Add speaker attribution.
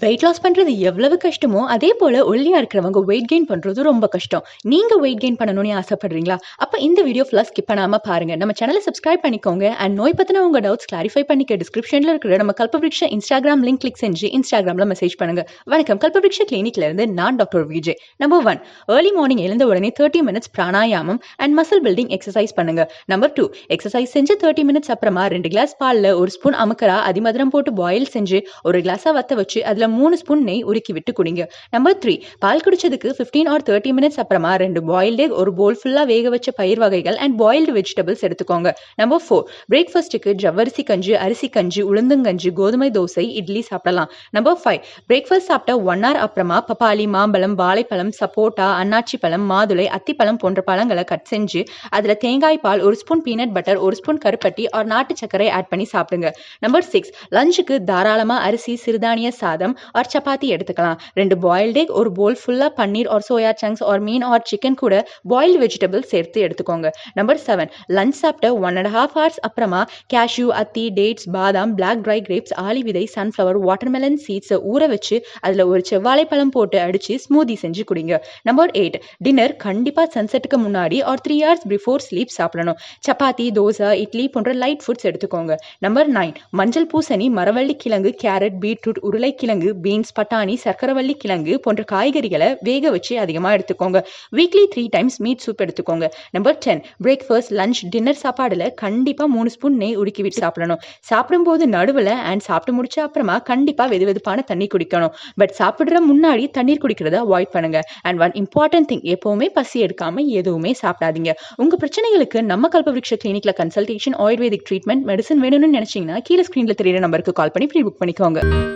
Speaker 1: Weight loss பண்ணுறது எவ்வளவு கஷ்டமோ அதே போல் ஒல்லியாக இருக்கிறவங்க வெயிட் கெயின் பண்ணுறது ரொம்ப கஷ்டம். நீங்கள் வெயிட் கெயின் பண்ணணும்னு ஆசைப்படுறீங்களா? அப்போ இந்த வீடியோ ஃபுல்லாக ஸ்கிப் பண்ணாமல் பாருங்கள் நம்ம சேனலை சப்ஸ்கிரைப் பண்ணிக்கோங்க. அண்ட் நோய் பற்றின உங்கள் டவுட்ஸ் கிளாரிஃபை பண்ணிக்க டிஸ்கிரிப்ஷனில் இருக்கிற நம்ம கல்பவிருக்ஷ இன்ஸ்டாகிராம் லிங்க் கிளிக் செஞ்சு இன்ஸ்டாகிராமில் மெசேஜ் பண்ணுங்கள் வணக்கம். கல்பவிருக்ஷ கிளினிக்லேருந்து நான் doctor Vijay. Number one early morning எழுந்த உடனே thirty minutes pranayama and muscle building exercise பண்ணுங்கள் நம்பர் டூ எக்ஸசைஸ் செஞ்சு தேர்ட்டி மினிட்ஸ் அப்புறமா ரெண்டு கிளாஸ் பாலில் ஒரு ஸ்பூன் அமுக்கரா அதிமதுரம் போட்டு பாயில் செஞ்சு ஒரு கிளாஸாக வத்த வச்சு அதில் மூணு ஸ்பூன் நெய் உருக்கி விட்டு குடிங்க. நம்பர் த்ரீ பால் குடிச்சதுக்கு ஃபிஃப்டீன் ஆர் தேர்ட்டி மினிட்ஸ் அப்புறமா ரெண்டு பாயில்டு எக் ஒரு போல் ஃபுல்லா வேக வச்ச பயிர் வகைகள் அண்ட் பாயில்டு வெஜிடபிள்ஸ் எடுத்துக்கோங்க. நம்பர் ஃபோர் பிரேக்ஃபாஸ்ட்டுக்கு ஜவ்வரிசி கஞ்சி அரிசி கஞ்சி உளுந்தங்கஞ்சி கோதுமை தோசை இட்லி சாப்பிடலாம். நம்பர் ஃபைவ் பிரேக்ஃபாஸ்ட் சாப்பிட்ட ஒன் ஹவர் அப்புறமா பப்பாளி மாம்பழம் வாழைப்பழம் சப்போட்டா அன்னாச்சி பழம் மாதுளை அத்திப்பழம் போன்ற பழங்களை கட் செஞ்சு அதுல தேங்காய் பால் ஒரு ஸ்பூன் பீனட் பட்டர் ஒரு ஸ்பூன் கருப்பட்டி ஒரு நாட்டு சர்க்கரை ஆட் பண்ணி சாப்பிடுங்க. நம்பர் சிக்ஸ் லஞ்சுக்கு தாராளமா அரிசி சிறுதானிய சாதம் ஆர் சப்பாத்தி எடுத்துக்கலாம் ரெண்டு பாயில்டு எக் ஒரு போல் ஃபுல்லா paneer or soya chunks or mean or chicken கூட பாயில்டு வெஜிடபிள் சேர்த்து எடுத்துக்கோங்க நம்பர் செவன் லஞ்ச் சாப்பிட்ட ஒன் அண்ட் ஹாஃப் ஹவர்ஸ் அப்புறமா கேஷ்யூ அத்தி டேட்ஸ் பாதாம் பிளாக் ட்ரை கிரேப்ஸ் ஆலி விதை சன்ஃப்ளவர் வாட்டர்மெலன் சீட்ஸை ஊற வச்சு அதுல ஒரு செவ்வாழைப்பழம் போட்டு அடிச்சு ஸ்மூதி செஞ்சு குடிங்க நம்பர் எயிட் டின்னர் கண்டிப்பா சன்செட்டுக்கு முன்னாடி or three hours before sleep சாப்பிடணும் சப்பாத்தி தோசை இட்லி போன்ற லைட் ஃபுட்ஸ் எடுத்துக்கோங்க நம்பர் நைன் மஞ்சள் பூசணி மரவள்ளி கிழங்கு கேரட் பீட்ரூட் உருளைக்கிழங்கு பீன்ஸ் பட்டாணி சர்க்கரைவள்ளி கிழங்கு போன்ற காய்கறிகளை வேக வச்சு அதிகமாக எடுத்துக்கோங்க. Weekly three times meat soup எடுத்துக்கோங்க. Number ten breakfast lunch dinner சாப்பாடுல கண்டிப்பாக மூணு ஸ்பூன் நெய் உடுக்கி விட்டு சாப்பிடணும். சாப்பிடும்போது நடுவில் அண்ட் சாப்பிட்டு முடிச்ச அப்புறமா கண்டிப்பாக வெது வெதுப்பான தண்ணி குடிக்கணும். பட் சாப்பிடுற முன்னாடி தண்ணீர் குடிக்கிறத அவாய்ட் பண்ணுங்க. அண்ட் ஒன் இம்பார்ட்டன்ட் திங் எப்பவுமே பசி எடுக்காம எதுவுமே சாப்பிடாதீங்க. உங்க பிரச்சனைகளுக்கு நம்ம கல்பவృక్ష கிளினிக்ல கன்சல்டேஷன் ஆயுர்வேதிக் ட்ரீட்மெண்ட் மெடிசன் வேணும்னு நினைச்சீங்கன்னா கீழே ஸ்கிரீன்ல தெரியுற நம்பருக்கு கால் பண்ணி ப்ரீ புக் பண்ணிக்கோங்க.